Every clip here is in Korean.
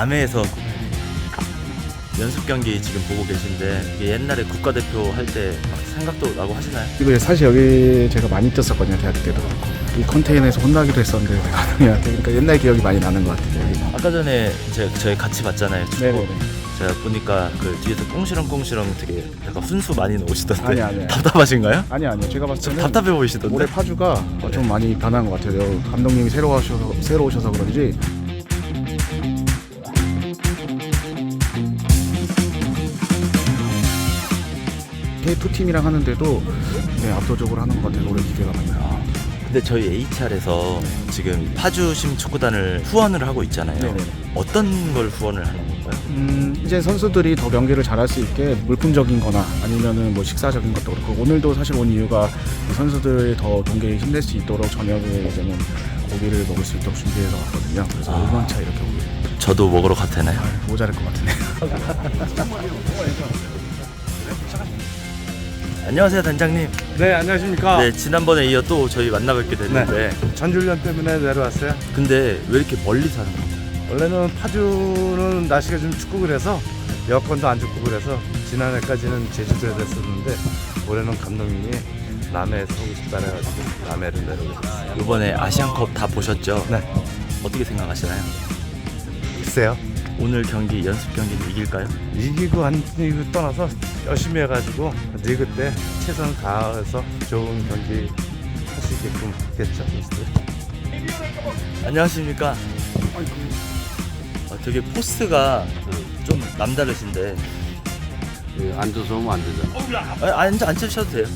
남해에서 연습 경기 지금 보고 계신데 이게 옛날에 국가대표 할때 생각도 나고 하시나요? 이거 사실 여기 제가 많이 뛰었었거든요 대학교 때도 그렇고 이 컨테이너에서 혼나기도 했었는데 감독님한테 그러니까 옛날 기억이 많이 나는 것 같아요 여기. 아까 전에 제, 저희 같이 봤잖아요 축구 네네네 제가 보니까 그 뒤에서 꽁시렁꽁시렁 되게 약간 훈수 많이 넣으시던데 아니, 아니, 아니. 답답하신가요? 아니 아니요 제가 봤을 좀 때는 답답해 보이시던데 올해 파주가 좀 많이 변한 것 같아요 감독님이 새로 오셔서 새로 오셔서 그런지 K2 팀이랑 하는데도 네, 압도적으로 하는 것 같아서 올해 기대가 많이 나요. 근데 저희 HR에서 지금 파주심 축구단을 후원을 하고 있잖아요 네네네. 어떤 걸 후원을 하는 건가요? 음, 이제 선수들이 더 경기를 잘할 수 있게 물품적인 거나 아니면은 뭐 식사적인 것도 그렇고 오늘도 사실 온 이유가 이 선수들이 더 동계에 힘낼 수 있도록 저녁에 이제는 고기를 먹을 수 있도록 준비해서 왔거든요. 그래서 아. 5만 차 이렇게 오기 저도 먹으러 가도 되나요? 모자랄 것 같은데. 안녕하세요 단장님. 네 안녕하십니까? 네 지난번에 이어 또 저희 만나뵙게 됐는데. 전주련 때문에 내려왔어요. 근데 왜 이렇게 멀리 사는 거예요? 원래는 파주는 날씨가 좀 춥고 그래서 에어컨도 안 좋고 그래서 지난해까지는 제주도에 됐었는데 올해는 감독님이 남해에서 하고 싶다 해가지고 남해를 내려오게 됐어요. 이번에 아시안컵 다 보셨죠? 네. 어떻게 생각하시나요? 글쎄요 오늘 경기 연습 경기는 이길까요? 이기고 안 이기고 떠나서 열심히 해가지고 리그 때 최선을 다해서 좋은 경기 할 수 있게끔 선수들 안녕하십니까? 어, 되게 포스가 그좀 남다르신데 예, 앉아서 하면 안 되잖아. 아, 앉아 앉으셔도 돼요.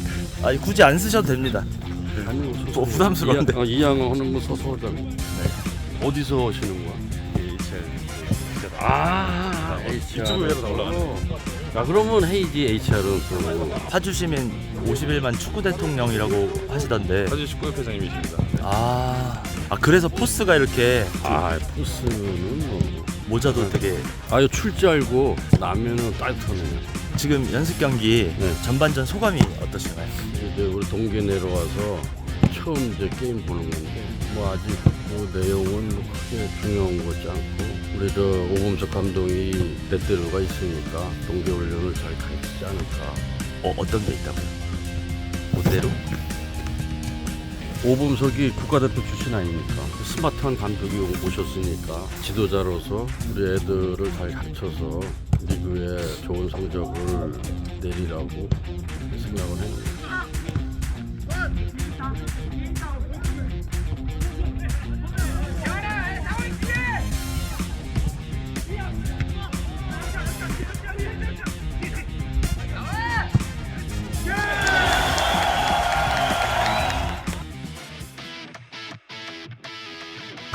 아니 굳이 안 쓰셔도 됩니다. 아니, 뭐뭐 부담스러운데. 이양, 어, 이양 하는 거 서서 하자고. 어디서 하시는 거야? 아, HR. 유튜브에도 올라가네. 아, 그러면 헤이지 HR은 또 파주 시민 51만 축구 대통령이라고 하시던데. 사주 축구협회장님이십니다. 아, 아 그래서 포스가 이렇게 아, 포스는 뭐. 모자도 되게 아유 출지 알고 나면은 따뜻하네. 지금 연습 경기 네. 전반전 소감이 어떠신가요? 이제 우리 동계 내려와서 처음 이제 게임 보는 건데 뭐 아직 그 내용은 뭐 크게 중요한 거지 않고 우리 저 오범석 감독이 때때로가 있으니까 동계 훈련을 잘 가르치지 않을까. 어, 어떤 게 있다고요? 그대로? 오범석이 국가대표 출신 아닙니까? 스마트한 감독이 오셨으니까 지도자로서 우리 애들을 잘 가르쳐서 리그에 좋은 성적을 내리라고 생각을 해요.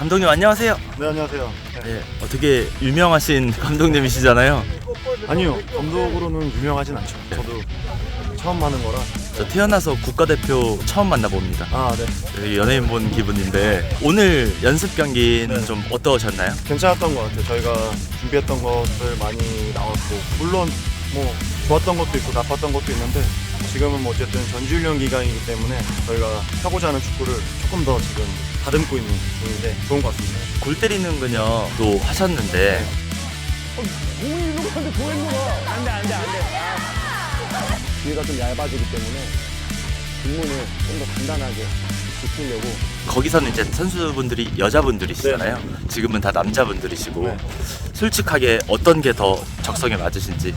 감독님 안녕하세요. 네 안녕하세요. 네, 어, 되게 유명하신 감독님이시잖아요. 아니요 감독으로는 유명하진 않죠. 저도 처음 하는 거라. 저 태어나서 국가대표 처음 만나봅니다. 아 네. 되게 연예인 본 기분인데 오늘 연습 경기는 네. 좀 어떠셨나요? 괜찮았던 것 같아요. 저희가 준비했던 것들 많이 나왔고 물론 뭐 좋았던 것도 있고 나빴던 것도 있는데 지금은 뭐 어쨌든 전지훈련 기간이기 때문에 저희가 하고자 하는 축구를 조금 더 지금 다듬고 있는 중인데 좋은 것 같습니다. 골 때리는 그녀도 하셨는데. 뒤가 좀 얇아지기 때문에 뒷문을 좀더 단단하게 지키려고. 거기서는 이제 선수분들이 여자분들이시잖아요. 지금은 다 남자분들이시고. 네. 솔직하게 어떤 게 더 적성에 맞으신지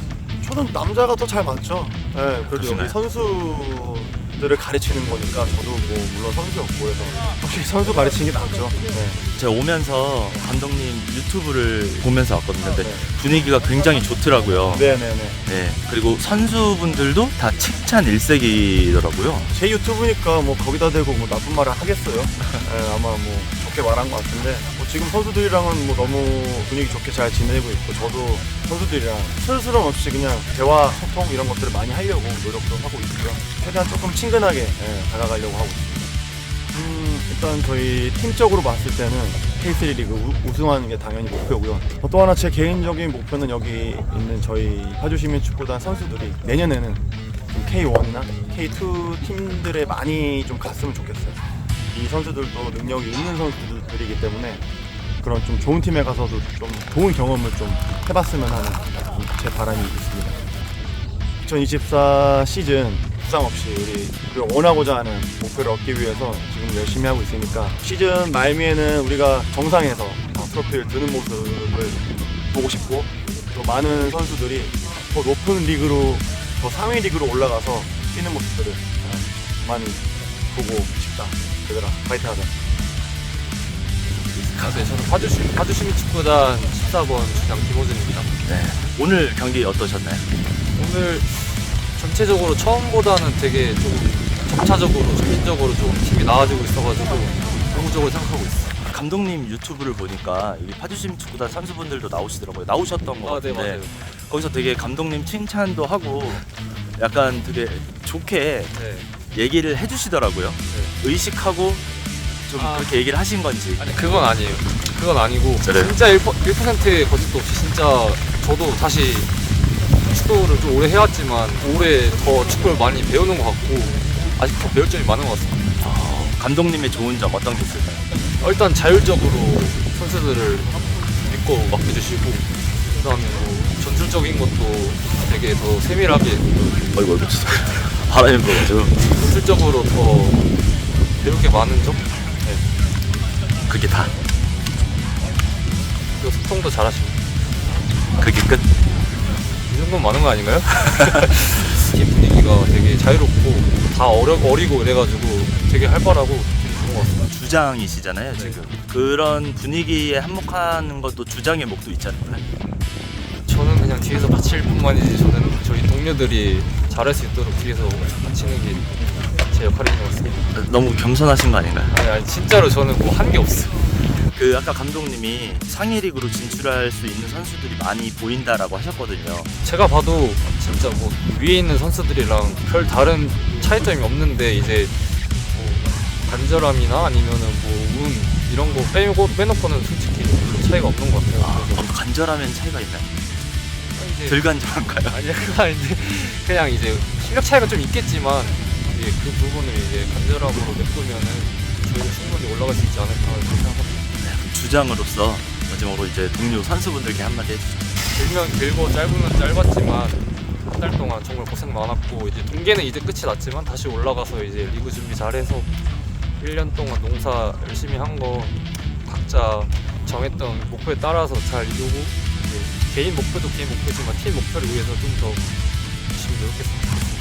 저는 남자가 더 잘 맞죠. 네, 그래도? 여기 선수들을 가르치는 거니까 저도 뭐 물론 선수였고 그래서 확실히 선수 가르치는 게 낫죠. 네. 제가 오면서 감독님 유튜브를 보면서 왔거든요. 근데 네. 분위기가 굉장히 좋더라고요. 네네네. 네. 그리고 선수분들도 다 칭찬 일색이더라고요. 제 유튜브니까 뭐 거기다 대고 뭐 나쁜 말을 하겠어요. 네, 아마 뭐 좋게 말한 것 같은데 뭐 지금 선수들이랑은 뭐 너무 분위기 좋게 잘 지내고 있고 저도 선수들이랑 스스럼 없이 그냥 대화 소통 이런 것들을 많이 하려고 노력도 하고 있고요. 최대한 조금 친근하게 예, 다가가려고 하고 있습니다. 음, 일단 저희 팀적으로 봤을 때는 K3 리그 우- 우승하는 게 당연히 목표고요. 어, 또 하나 제 개인적인 목표는 여기 있는 저희 파주시민 축구단 선수들이 내년에는 좀 K1이나 K2 팀들에 많이 좀 갔으면 좋겠어요. 이 선수들도 능력이 있는 선수들이기 때문에 그런 좀 좋은 팀에 가서도 좀 좋은 경험을 좀 해봤으면 하는 제 바람이 있습니다. 2024 시즌 부상 없이 우리 원하고자 하는 목표를 얻기 위해서 지금 열심히 하고 있으니까 시즌 말미에는 우리가 정상에서 어, 트로피를 드는 모습을 보고 싶고 또 많은 선수들이 더 높은 리그로 더 상위 리그로 올라가서 뛰는 모습들을 어, 많이 보고 싶다. 얘들아 파이팅 하자. 네, 저는 파주시, 파주시민 축구단 14번 주장 김호준입니다. 네. 오늘 경기 어떠셨나요? 오늘 전체적으로 처음보다는 되게 조금 점차적으로, 점진적으로 좀 팀이 나아지고 있어가지고 긍정적으로 생각하고 있어요. 감독님 유튜브를 보니까 여기 파주심 축구단 선수분들도 나오시더라고요. 나오셨던 것 아, 네, 같은데 맞아요. 거기서 되게 감독님 칭찬도 하고 약간 되게 좋게 네. 얘기를 해주시더라고요. 의식하고 좀 아. 그렇게 얘기를 하신 건지. 아니, 그건 아니에요. 그건 아니고, 그래요? 진짜 1%, 1%의 거짓도 없이 진짜 저도 다시 축구를 좀 오래 해왔지만, 올해 더 축구를 많이 배우는 것 같고, 아직 더 배울 점이 많은 것 같습니다. 어, 감독님의 좋은 점 어떤 게 있을까요? 일단 자율적으로 선수들을 믿고 맡겨주시고 그다음에 뭐 전술적인 것도 되게 더 세밀하게 어이구 어이구 진짜 바람이 불어가지고 전술적으로 더 배울 게 많은 점 그게 다 그리고 소통도 잘하시고 그게 끝. 이 정도면 많은 거 아닌가요? 팀 분위기가 되게 자유롭고 다 어려, 어리고 이래가지고 되게 활발하고 좋은 것 같습니다 주장이시잖아요 지금 그런 분위기에 한몫하는 것도 주장의 목도 있잖아요. 저는 그냥 뒤에서 받칠 뿐만이지 저는 저희 동료들이 잘할 수 있도록 뒤에서 받치는 게 제 역할인 것 같습니다 너무 겸손하신 거 아닌가요? 아니, 아니 진짜로 저는 뭐 한 게 없어요 그 아까 감독님이 상위 리그로 진출할 수 있는 선수들이 많이 보인다라고 하셨거든요. 제가 봐도 진짜 뭐 위에 있는 선수들이랑 별 다른 차이점이 없는데 이제 뭐 간절함이나 아니면은 뭐 운 이런 거 빼고 빼놓고는 솔직히 별로 차이가 없는 것 같아요. 아, 그래서 어, 간절하면 차이가 있나요? 이제 덜 간절한가요? 아니 그거 아닌데 그냥 이제 실력 차이가 좀 있겠지만 이제 그 부분을 이제 간절함으로 메꾸면은 저희도 충분히 올라갈 수 있지 않을까 그렇게 생각합니다. 주장으로서 마지막으로 이제 동료 선수분들께 한마디 해주시죠. 길면 길고 짧으면 짧았지만 한 달 동안 정말 고생 많았고 이제 동계는 이제 끝이 났지만 다시 올라가서 이제 리그 준비 잘해서 1년 동안 농사 열심히 한 거 각자 정했던 목표에 따라서 잘 이루고 이제 개인 목표도 개인 목표지만 팀 목표를 위해서 좀 더 열심히 노력했습니다.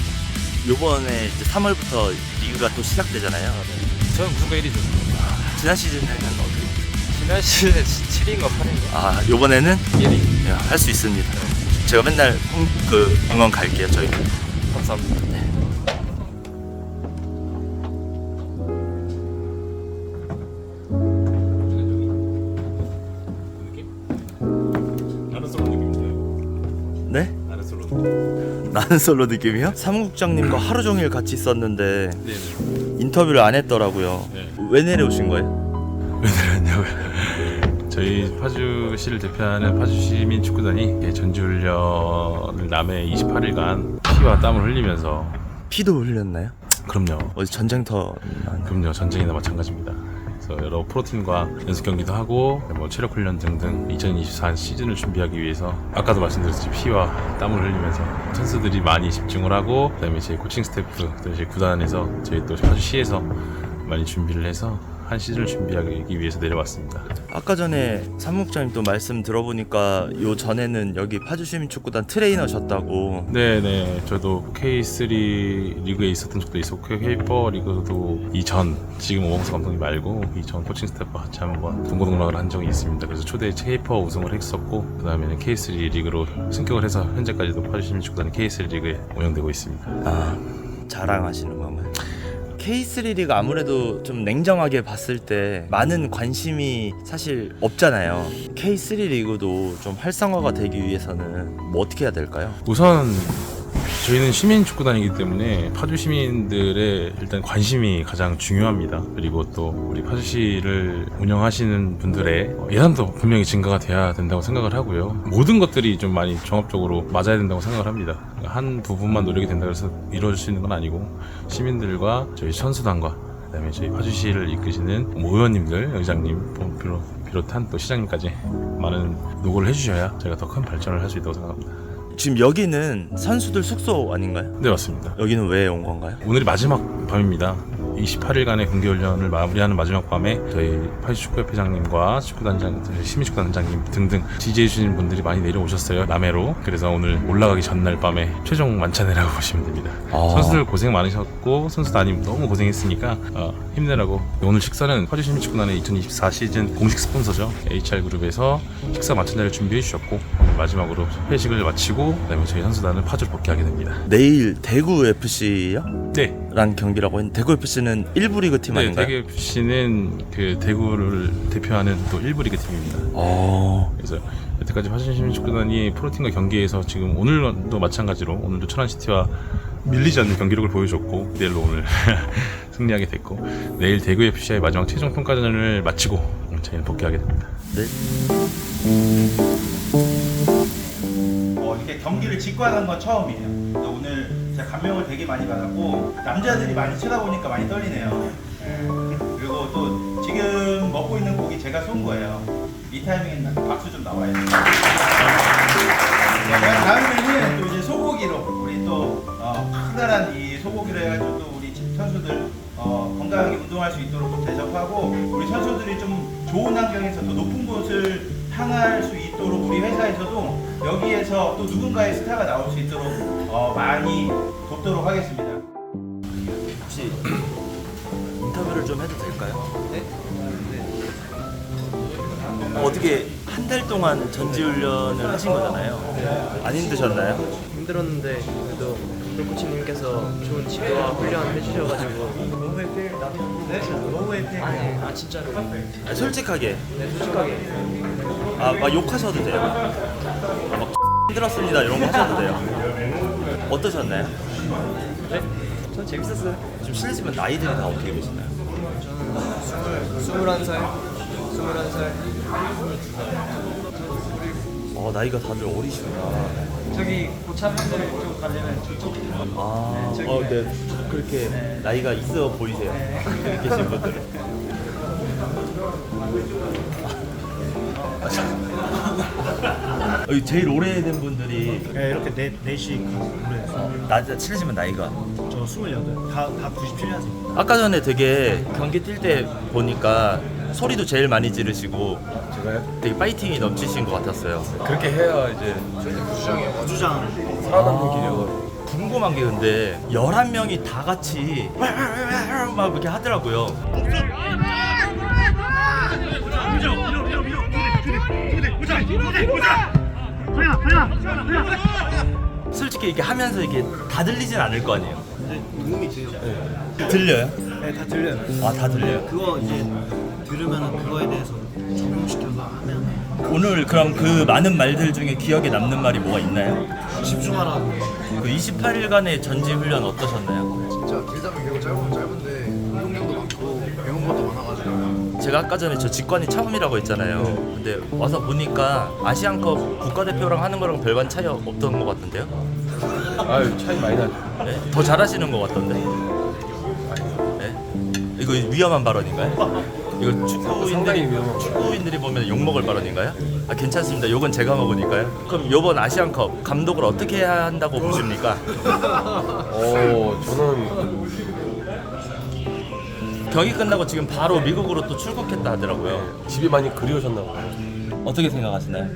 요번에 이제 3월부터 리그가 또 시작되잖아요. 저는 무조건 1위죠. 지난 시즌에는 어떻게? 지난 시즌에 7위인가 8위인가? 아 요번에는 1위. 할 수 있습니다. 제가 맨날 홍- 그 응원 갈게요 저희. 감사합니다. 나는 솔로 느낌이요? 사무국장님과 하루 종일 같이 있었는데 인터뷰를 안 했더라고요. 왜 내려오신 거예요? 저희 파주시를 대표하는 파주시민 축구단이 예, 전지훈련을 남해 28일간 피와 땀을 흘리면서 피도 흘렸나요? 그럼요 어디 전쟁터 난 그럼요 전쟁이나 마찬가지입니다 그래서 여러 프로팀과 연습 경기도 하고 뭐 체력 훈련 등등 2024 시즌을 준비하기 위해서 아까도 말씀드렸듯이 피와 땀을 흘리면서 선수들이 많이 집중을 하고 그다음에 제 코칭 스태프 또 이제 구단에서 저희 또 파주시에서 많이 준비를 해서 한 시즌을 준비하기 위해서 내려왔습니다. 아까 전에 삼목장님 또 말씀 들어보니까 요 전에는 여기 파주 시민축구단 트레이너셨다고. 네네, 저도 K3 리그에 있었던 적도 있었고 K4 리그도 이전 지금 오홍수 감독님 말고 이전 코칭 스태프와 같이 한번 동고동락을 한 적이 있습니다. 그래서 초대 K4 우승을 했었고 그 다음에는 K3 리그로 승격을 해서 현재까지도 파주 시민축구단 K3 리그에 운영되고 있습니다. 아 자랑하시는구만. K3D가 아무래도 좀 냉정하게 봤을 때 많은 관심이 사실 없잖아요. K3 리그도 좀 활성화가 되기 위해서는 뭐 어떻게 해야 될까요? 우선 저희는 시민 축구단이기 때문에 파주 시민들의 일단 관심이 가장 중요합니다. 그리고 또 우리 파주시를 운영하시는 분들의 예산도 분명히 증가가 돼야 된다고 생각을 하고요. 모든 것들이 좀 많이 종합적으로 맞아야 된다고 생각을 합니다. 한 부분만 노력이 된다고 해서 이루어질 수 있는 건 아니고 시민들과 저희 선수단과 그다음에 저희 파주시를 이끄시는 모 의원님들, 의장님 비롯, 비롯한 또 시장님까지 많은 노고를 해주셔야 저희가 더 큰 발전을 할 수 있다고 생각합니다. 지금 여기는 선수들 숙소 아닌가요? 네 맞습니다. 여기는 왜 온 건가요? 오늘이 마지막 밤입니다. 28일간의 경기 훈련을 마무리하는 마지막 밤에 저희 파주 축구협회장님과 축구단장, 시민축구단장님 등등 지지해 주신 분들이 많이 내려오셨어요. 남해로. 그래서 오늘 올라가기 전날 밤에 최종 만찬회라고 보시면 됩니다. 아. 선수들 고생 많으셨고 선수 단임 너무 고생했으니까 어, 힘내라고 오늘 식사는 파주 시민축구단의 2024 시즌 공식 스폰서죠. HR 그룹에서 식사 만찬회를 준비해 주셨고 오늘 마지막으로 회식을 마치고 그다음에 저희 선수단은 파주를 복귀하게 됩니다. 내일 대구 FC요? 네, 란 경기라고 했는데 대구 FC는 1부 리그 팀 네, 아닌가요? 대구 FC는 그 대구를 대표하는 또 1부 리그 팀입니다. 어. 그래서 여태까지 화신시민축구단이 프로팀과 경기에서 지금 오늘도 마찬가지로 오늘도 천안시티와 밀리지 않는 경기력을 보여줬고 내일로 오늘 승리하게 됐고 내일 대구 FC의 마지막 최종 평가전을 마치고 저희는 복귀하게 됩니다. 네. 어, 이렇게 경기를 직관한 건 처음이에요. 근데 오늘 제가 감명을 되게 많이 받았고 남자들이 많이 쳐다보니까 많이 떨리네요. 예. 그리고 또 지금 먹고 있는 고기 제가 쏜 거예요. 이 타이밍에 박수 좀 나와야 돼요. 또 누군가의 스타가 나올 수 있도록 어, 많이 돕도록 하겠습니다. 혹시 인터뷰를 좀 해도 될까요? 네. 어떻게 한 달 동안 전지훈련을 하신 거잖아요. 안 힘드셨나요? 힘들었는데 그래도 코치님께서 좋은 지도와 훈련 해주셔가지고 너무 혜택 너무 혜택 아 진짜로 아, 솔직하게. 네 솔직하게 아, 막 욕하셔도 돼요. 아, 막 힘들었습니다 이런 거 하셔도 돼요. 어떠셨나요? 네? 전 재밌었어요 지금 실례지만 나이들이 다 어떻게 되시나요? 스물 한 살 스물 한 살어 나이가 다들 어리시구나. 저기 고참분들 쪽 가려면 저쪽 아, 어, 네. 그렇게 나이가 있어 보이세요. 여기 계신 분들. 여기 제일 오래된 분들이 네, 이렇게 네, 넷씩 나 실례지만 나이가 저 28, 다, 다 97년생. 아까 전에 되게 경기 뛸 때 보니까 소리도 제일 많이 지르시고 제가요? 되게 파이팅이 넘치신 것 같았어요. 그렇게 해야 이제 부주장. 살아남는 길이어서 궁금한 게 근데 11명이 다 같이 막 이렇게 하더라고요. 솔직히 이렇게 하면서 이게 다 들리진 않을 거 아니에요. 도움이 돼요. 들려요? 네, 다 들려요. 아, 다 들려요? 그거 이제 들으면 그거에 대해서 적용시켜서 하면 오늘 그럼 그 많은 말들 중에 기억에 남는 말이 뭐가 있나요? 집중하라는 거. 그 28일간의 전지 훈련 어떠셨나요? 진짜 길다면 길고 짧으면 짧은데 운동량도 많고 배운 것도 많아가지고 제가 아까 전에 저 직관이 처음이라고 했잖아요. 근데 와서 보니까 아시안컵 국가대표랑 하는 거랑 별반 차이 없던 것 같은데요? 아유 차이 많이 나죠. 네? 더 잘하시는 것 같던데. 네? 이거 위험한 발언인가요? 이거 축구인들이 위험한 축구인들이 보면 욕 먹을 발언인가요? 아 괜찮습니다. 욕은 제가 먹으니까요. 그럼 이번 아시안컵 감독을 어떻게 해야 한다고 보십니까? 어 저는 경기 끝나고 지금 바로 미국으로 또 출국했다 하더라고요. 집이 많이 그리우셨나 봐요. 어떻게 생각하시나요?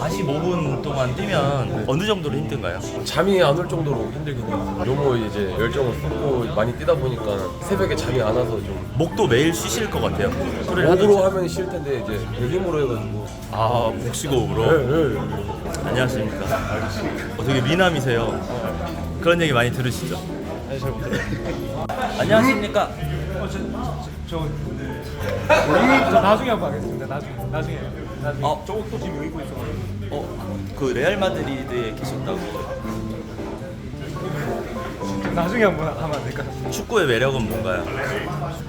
45분 동안 뛰면 어느 정도로 힘든가요? 잠이 안 올 정도로 힘들긴 해요. 너무 이제 열정을 쏟고 많이 뛰다 보니까 새벽에 잠이 안 와서 좀 목도 매일 쉬실 것 같아요. 소리를 목으로 하도 하면 싫을 텐데 이제 배힘으로 해가지고 아 복식호흡으로 네, 네. 안녕하십니까? 어, 되게 미남이세요. 그런 얘기 많이 들으시죠? 잘못 들어요 안녕하십니까? 저저 나중에 한번 하겠습니다 나중에 나중에 나중에 어. 저것도 지금 여기 입고 있어가지고 어, 그 레알 마드리드에 계셨다고. 나중에 한번 하면 안 될까요? 축구의 매력은 뭔가요?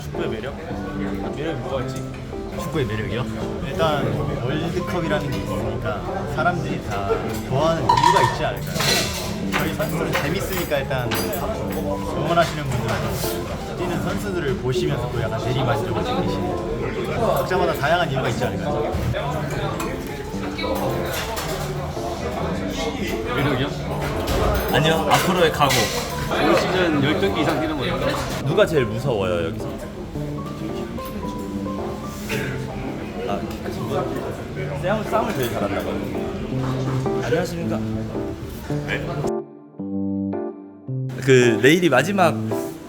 축구의 매력? 매력이 뭐가 있지? 축구의 매력이요? 일단 월드컵이라는 게 있으니까 사람들이 다 좋아하는 이유가 있지 않을까요? 저희 선수들 재밌으니까 일단 응원하시는 분들도 뛰는 선수들을 보시면서 또 약간 대리만족을 느끼시는 각자마다 다양한 이유가 있지 않을까 아니요 앞으로의 각오 올 시즌 10경기 이상 뛰는 거예요. 누가 제일 무서워요 여기서? 아키 크신 분? 싸움, 싸움을 제일 잘한다고 안녕하십니까? 그 내일이 마지막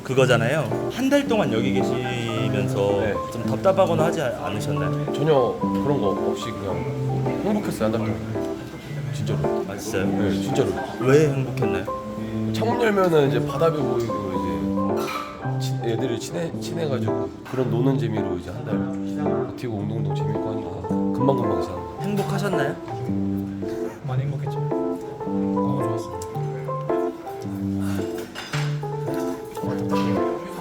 그거잖아요 한 달 동안 여기 계시면서 좀 답답하거나 하지 않으셨나요? 전혀 그런 거 없이 그냥 행복했어요 한 달 동안 진짜로 아 진짜요? 네 진짜로 왜 행복했나요? 창문 열면은 이제 바다뷰 보이고 이제 치- 애들이 친해 친해가지고 그런 노는 재미로 이제 한 달 버티고 운동도 재밌고 하니까 금방 금방 지나는 거 행복하셨나요?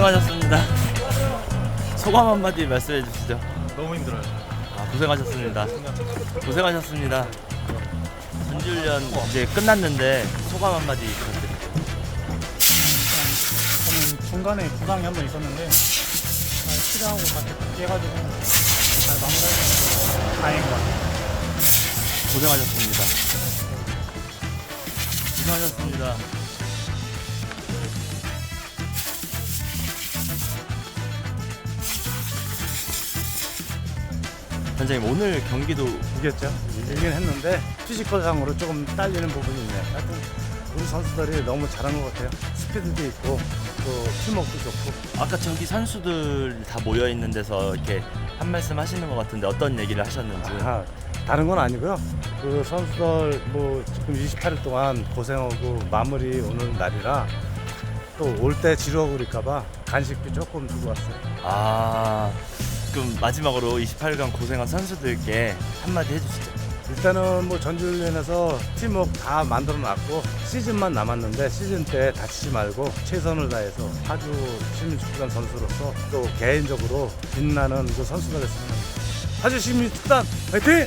고생하셨습니다. 소감 한마디 말씀해 주시죠. 너무 힘들어요 아, 고생하셨습니다. 고생하셨습니다. 전지훈련 이제 끝났는데 소감 한마디 부탁드립니다. 저는 중간에 부상이 한 번 있었는데 잘 치료하고 다시復帰해가지고 잘 마무리해서 다행인 것 같아요. 고생하셨습니다. 고생하셨습니다. 단장님 오늘 경기도 이겼죠. 이기긴 했는데 피지컬상으로 조금 딸리는 부분이 있네요. 하여튼 우리 선수들이 너무 잘한 것 같아요. 스피드도 있고 또 팀워크도 좋고 아까 저기 선수들 다 모여 있는 데서 이렇게 한 말씀 하시는 것 같은데 어떤 얘기를 하셨는지 아, 다른 건 아니고요. 그 선수들 뭐 지금 28일 동안 고생하고 마무리 오는 날이라 또 올 때 지루하고 그럴까봐 간식도 조금 주고 왔어요. 아 그럼 마지막으로 28강 고생한 선수들께 한마디 해주시죠. 일단은 뭐 전주훈련에서 팀워크 다 만들어 놨고 시즌만 남았는데 시즌 때 다치지 말고 최선을 다해서 아주 시민축구단 선수로서 또 개인적으로 빛나는 그 선수가 됐으면 합니다. 아주 시민축구단 화이팅!